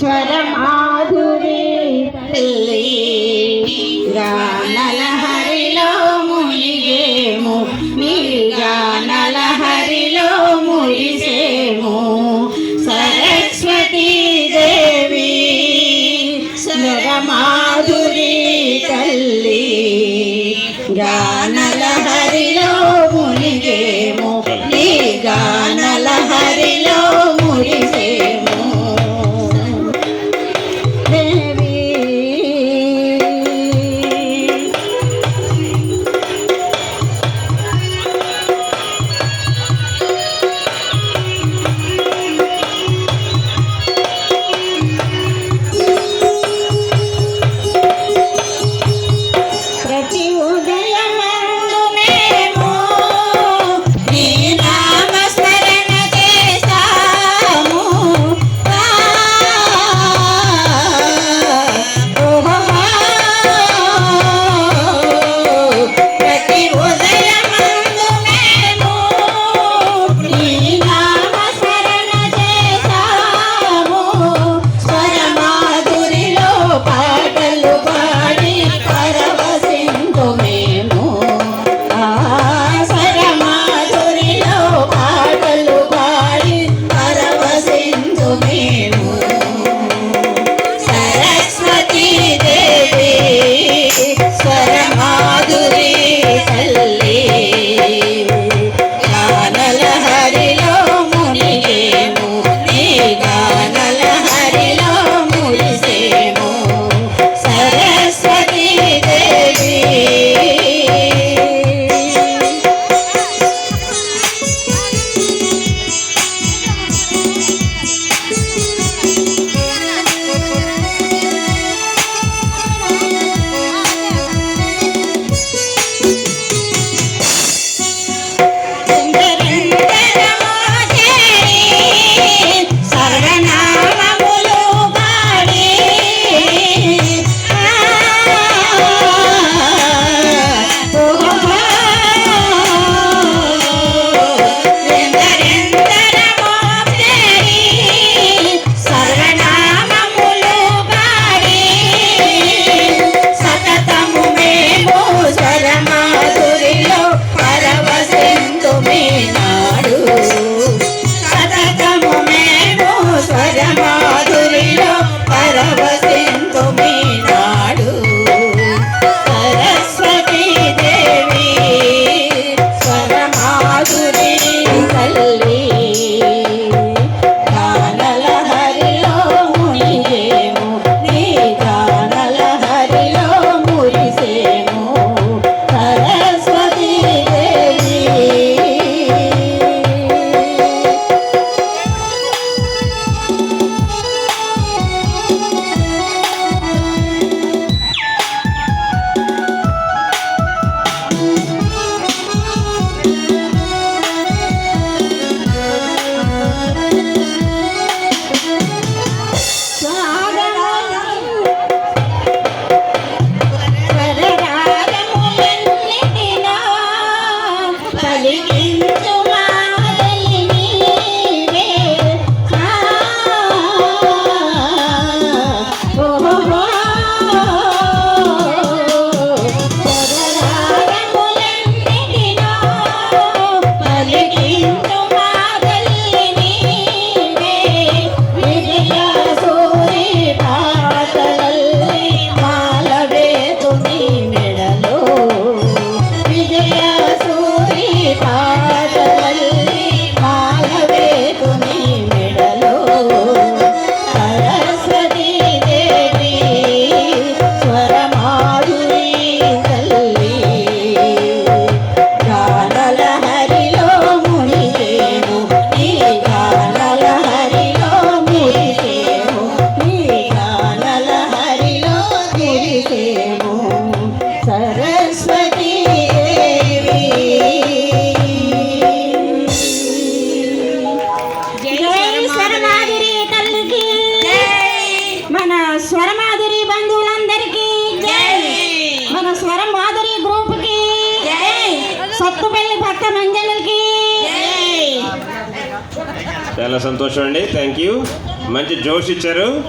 స్వరమాధురి తల్లి. గానల హరిలో మునిగేము నీ గానల హరిలో మురిసేము. సరస్వతీ దేవి స్వరమాధురి తల్లి. గానల హరిలో మునిగేము నీ గాన చాలా సంతోషం అండి. థ్యాంక్ యూ మంచి జోష్ ఇచ్చారు.